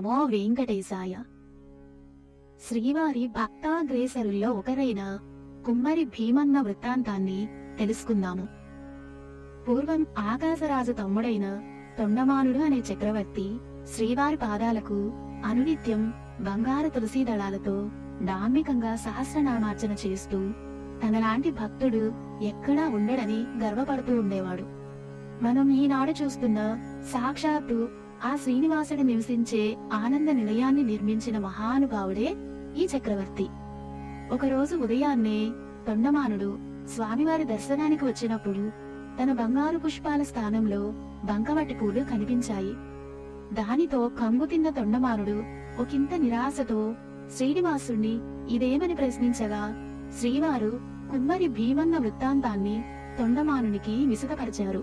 నమో వెంకటేశాయ. శ్రీవారి భక్తాగ్రేసరుల్లో ఒకరైన కుమ్మరి భీమన్న వృత్తాంతాన్ని తెలుసుకుందాము. పూర్వం ఆకాశరాజు తమ్ముడైన తొండమానుడు అనే చక్రవర్తి శ్రీవారి పాదాలకు అనునిత్యం బంగారు తులసి దళాలతో డాంబికంగా సహస్రనామార్చన చేస్తూ తనలాంటి భక్తుడు ఎక్కడా ఉండడని గర్వపడుతూ ఉండేవాడు. మనం ఈనాడు చూస్తున్న సాక్షాత్తు ఆ శ్రీనివాసుడు నివసించే ఆనంద నిలయాన్ని నిర్మించిన మహానుభావుడే ఈ చక్రవర్తి. ఒకరోజు ఉదయాన్నే తొండమానుడు స్వామివారి దర్శనానికి వచ్చినప్పుడు తన బంగారు పుష్పాల స్థానంలో బంకమట్టి పూలు కనిపించాయి. దానితో కంగు తిన్న తొండమానుడు ఒకంత నిరాశతో శ్రీనివాసుణ్ణి ఇదేమని ప్రశ్నించగా శ్రీవారు కుమ్మరి భీమన్న వృత్తాంతాన్ని తొండమానునికి విసుగపరిచారు.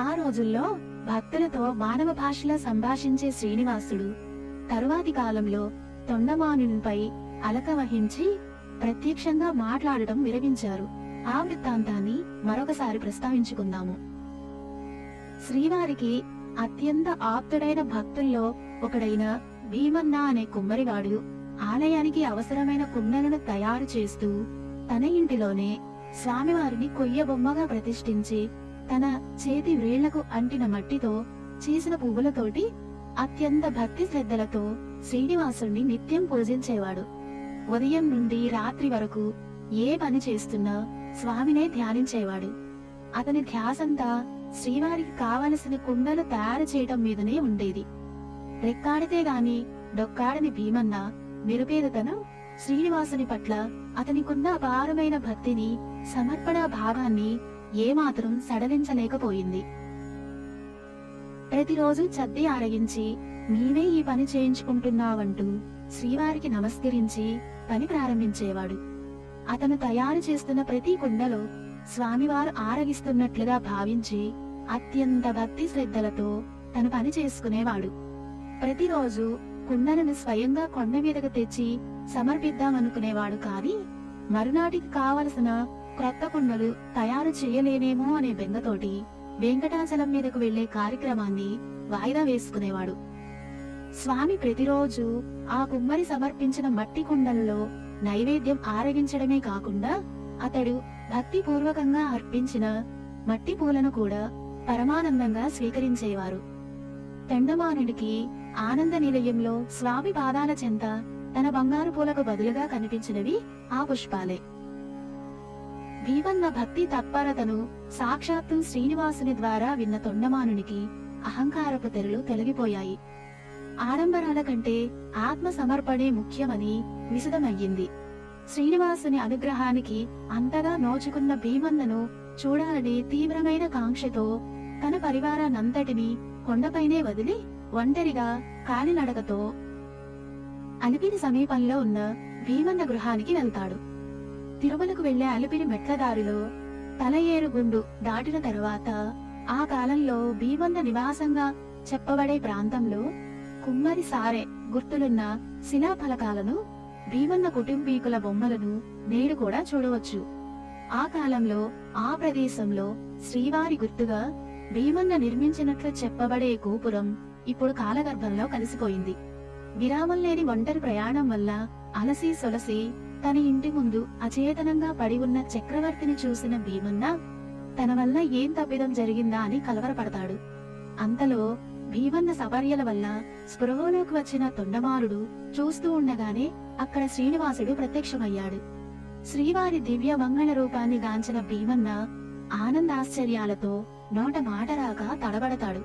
ఆ రోజుల్లో భక్తులతో మానవ భాషలో సంభాషించే శ్రీనివాసుడు తరువాతి కాలంలో తొండమానునిపై అలక వహించి ప్రత్యక్షంగా మాట్లాడటం విరమించారు. ఆ వృత్తాంతాన్ని మరొకసారి ప్రస్తావించుకుందాము. శ్రీవారికి అత్యంత ఆప్తుడైన భక్తుల్లో ఒకడైన భీమన్న అనే కుమ్మరివాడు ఆలయానికి అవసరమైన కుండలను తయారు చేస్తూ తన ఇంటిలోనే స్వామివారిని కొయ్య బొమ్మగా ప్రతిష్ఠించి తన చేతి వ్రేళ్ళకు అంటిన మట్టితో చేసిన పువ్వులతోటి అత్యంత భక్తి శ్రద్ధలతో శ్రీనివాసుణ్ణి నిత్యం పూజించేవాడు. ఉదయం నుండి రాత్రి వరకు ఏ పని చేస్తున్నా స్వామినే ధ్యానించేవాడు. అతని ధ్యాసంతా శ్రీవారికి కావలసిన కుండలు తయారు చేయటం మీదనే ఉండేది. రెక్కాడితే గాని డొక్కాడని భీమన్న నిరుపేదతనం శ్రీనివాసుని పట్ల అతనికున్న అపారమైన భక్తిని సమర్పణ భావాన్ని ఏమాత్రం సడలించలేకపోయింది. ప్రతిరోజు చద్ది ఆరగించి నీవే ఈ పని చేయించుకుంటున్నావంటూ శ్రీవారికి నమస్కరించి పని ప్రారంభించేవాడు. అతను తయారు చేస్తున్న ప్రతి కుండలో స్వామివారు ఆరగిస్తున్నట్లుగా భావించి అత్యంత భక్తి శ్రద్ధలతో తను పని చేసుకునేవాడు. ప్రతిరోజు కుండలను స్వయంగా కొండ మీదకు తెచ్చి సమర్పిద్దామనుకునేవాడు కాని మరునాటికి కావలసిన క్రొత్త కుండలు తయారు చేయలేనేమో అనే బెంగతోటి వెంకటాచలం మీదకు వెళ్ళే కార్యక్రమాన్ని వాయిదా వేసుకునేవాడు. స్వామి ప్రతిరోజు ఆ కుమ్మరి సమర్పించిన మట్టి కుండల్లో నైవేద్యం ఆరగించడమే కాకుండా అతడు భక్తిపూర్వకంగా అర్పించిన మట్టి పూలను కూడా పరమానందంగా స్వీకరించేవారు. తెండమానుడికి ఆనంద నిలయంలో స్వామి పాదాల చెంత తన బంగారు పూలకు బదులుగా కనిపించినవి ఆ పుష్పాలే. భీమన్న భక్తి తత్పరతను సాక్షాత్తు శ్రీనివాసుని ద్వారా విన్న తొండమానునికి అహంకారపు తెరలు తొలగిపోయాయి. ఆడంబరాల కంటే ఆత్మ సమర్పణే ముఖ్యమని విశదమయ్యింది. శ్రీనివాసుని అనుగ్రహానికి అంతగా నోచుకున్న భీమన్నను చూడాలనే తీవ్రమైన కాంక్షతో తన పరివారానంతటిని కొండపైనే వదిలి ఒంటరిగా కాలినడకతో అలిపిరి సమీపంలో ఉన్న భీమన్న గృహానికి వెళ్తాడు. తిరుమలకు వెళ్ళే అలిపిరి మెట్లదారిలో తల ఏరుగుండు దాటిన తరువాత ఆ కాలంలో భీమన్న నివాసంగా చెప్పబడే ప్రాంతంలో కుమ్మరి సారే గుర్తులున్న శిలాఫలకాలను భీమన్న కుటుంబీకుల బొమ్మలను నేడు కూడా చూడవచ్చు. ఆ కాలంలో ఆ ప్రదేశంలో శ్రీవారి గుర్తుగా భీమన్న నిర్మించినట్లు చెప్పబడే గోపురం ఇప్పుడు కాలగర్భంలో కలిసిపోయింది. విరామం లేని ఒంటరి ప్రయాణం వల్ల అలసి సొలసి తన ఇంటి ముందు అచేతనంగా పడి ఉన్న చక్రవర్తిని చూసిన భీమన్న తన వల్ల ఏం తప్పిదం జరిగిందా అని కలవరపడతాడు. అంతలో భీమన్న సపర్యల వల్ల స్పృహలోకి వచ్చిన తొండమారుడు చూస్తూ ఉండగానే అక్కడ శ్రీనివాసుడు ప్రత్యక్షమయ్యాడు. శ్రీవారి దివ్య మంగళ రూపాన్ని గాంచిన భీమన్న ఆనందాశ్చర్యాలతో నోట మాట రాక తడబడతాడు.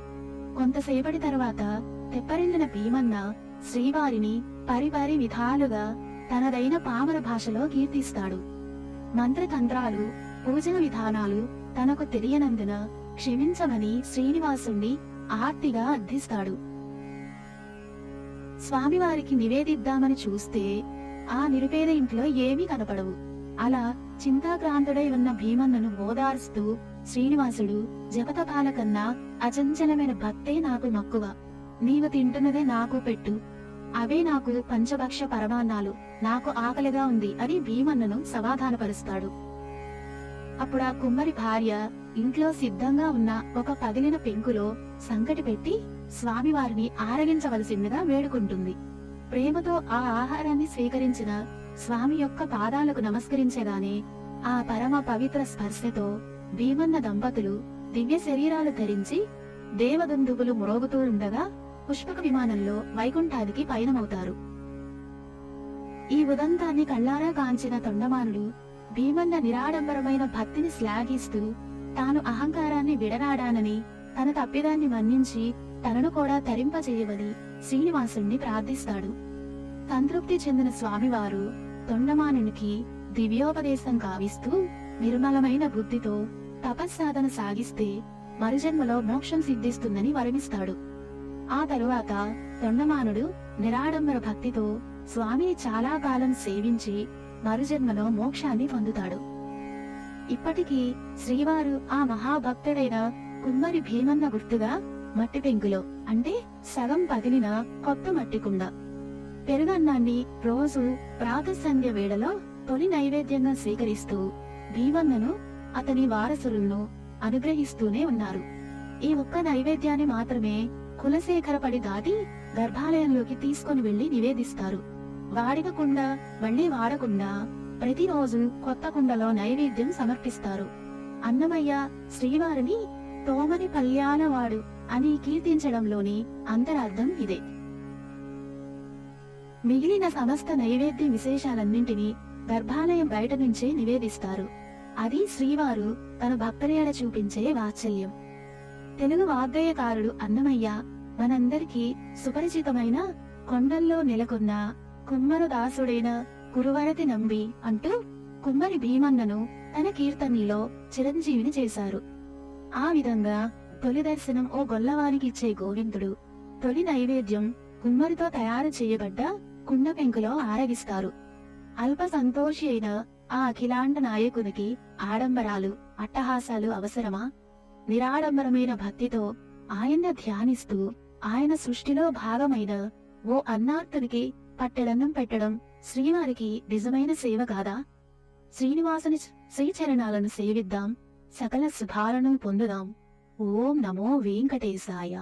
కొంతసేపటి తరువాత తెప్పరిల్లిన భీమన్న శ్రీవారిని పరిపరి విధాలుగా తనదైన పామర భాషలో కీర్తిస్తాడు. మంత్రతంత్రాలు పూజన విధానాలు తనకు తెలియనందున క్షమించమని శ్రీనివాసుణ్ణి ఆర్తిగా అర్థిస్తాడు. స్వామివారికి నివేదిద్దామని చూస్తే ఆ నిరుపేద ఇంట్లో ఏమీ కనపడవు. అలా చింతాక్రాంతుడై ఉన్న భీమన్నను ఓదార్స్తూ శ్రీనివాసుడు జపతపాల కన్నా అచంచలమైన భక్తే నాకు మక్కువ. నీవు తింటున్నదే నాకు పెట్టు. అవే నాకు పంచభక్ష పరమాన్నాలు. నాకు ఆకలిగా ఉంది అని భీమన్నను సమాధానపరుస్తాడు. అప్పుడా కుమ్మరి భార్య ఇంట్లో సిద్ధంగా ఉన్న ఒక పగిలిన పెంకులో సంకటి పెట్టి స్వామివారిని ఆరగించవలసిందిగా వేడుకుంటుంది. ప్రేమతో ఆ ఆహారాన్ని స్వీకరించిన స్వామి యొక్క పాదాలకు నమస్కరించగానే ఆ పరమ పవిత్ర స్పర్శతో భీమన్న దంపతులు దివ్య శరీరాలు ధరించి దేవదందువులు మ్రోగుతూ ఉండగా పుష్పక విమానంలో వైకుంఠానికి పయనమవుతారు. ఈ ఉదంతాన్ని కళ్ళారా కాంచిన తొండమానుడు భీమన్న నిరాడంబరమైన భక్తిని శ్లాఘిస్తూ తాను అహంకారాన్ని విడనాడానని తన తప్పిదాన్ని మన్నించి తనను కూడా తరింపజేయవని శ్రీనివాసుణ్ణి ప్రార్థిస్తాడు. సంతృప్తి చెందిన స్వామివారు తొండమానునికి దివ్యోపదేశం కావిస్తూ నిర్మలమైన బుద్ధితో తపస్సాధన సాగిస్తే మరుజన్మలో మోక్షం సిద్ధిస్తుందని వరణిస్తాడు ఆ తరువాత తొండమానుడు నిరాడంబర భక్తితో స్వామిని చాలా కాలం సేవించి మరుజన్మలో మోక్షాన్ని పొందుతాడు. ఇప్పటికీ శ్రీవారు ఆ మహాభక్తుడైన కుమ్మరి భీమన్న గుర్తుగా మట్టి పెంకులో అంటే సగం పగిలిన కొత్త మట్టి కుండ పెరుగన్నాన్ని రోజు ప్రాతసంధ్య వేళలో తొలి నైవేద్యంగా స్వీకరిస్తూ భీమన్నను అతని వారసులను అనుగ్రహిస్తూనే ఉన్నారు. ఈ ఒక్క నైవేద్యాన్ని మాత్రమే కులశేఖరపడి దాటి గర్భాలయంలోకి తీసుకొని వెళ్ళి నివేదిస్తారు. వాడిన కుండ మళ్ళీ వాడకుండా ప్రతిరోజు కొత్త కుండలో నైవేద్యం సమర్పిస్తారు. అన్నమయ్య శ్రీవారిని తోమని పల్యాలవాడు అని కీర్తించడంలోని అంతరార్థం ఇదే. మిగిలిన సమస్త నైవేద్య విశేషాలన్నింటినీ గర్భాలయం బయట నుంచే నివేదిస్తారు. అది శ్రీవారు తన భక్తరేడ చూపించే వాత్సల్యం. తెలుగు వాగ్గేయకారుడు అన్నమయ్య మనందరికీ సుపరిచితమైన కొండల్లో నెలకొన్న కుమ్మరు దాసుడైన కురువరతి నంబి అంటూ కుమ్మరి భీమన్నను తన కీర్తనలో చిరంజీవిని చేశారు. ఆ విధంగా తొలి దర్శనం ఓ గొల్లవానికి ఇచ్చే గోవిందుడు తొలి నైవేద్యం కుమ్మరితో తయారు చేయబడ్డ కుండ పెంకులో ఆరగిస్తారు. అల్ప సంతోషి అయిన ఆ అఖిలాండ నాయకునికి ఆడంబరాలు అట్టహాసాలు అవసరమా? నిరాడంబరమైన భక్తితో ఆయన ధ్యానిస్తూ ఆయన సృష్టిలో భాగమైన ఓ అన్నార్థునికి పట్టెడన్నం పెట్టడం శ్రీవారికి నిజమైన సేవ కాదా? శ్రీనివాసుని శ్రీచరణాలను సేవిద్దాం సకల శుభాలను పొందుదాం. ఓం నమో వెంకటేశాయ.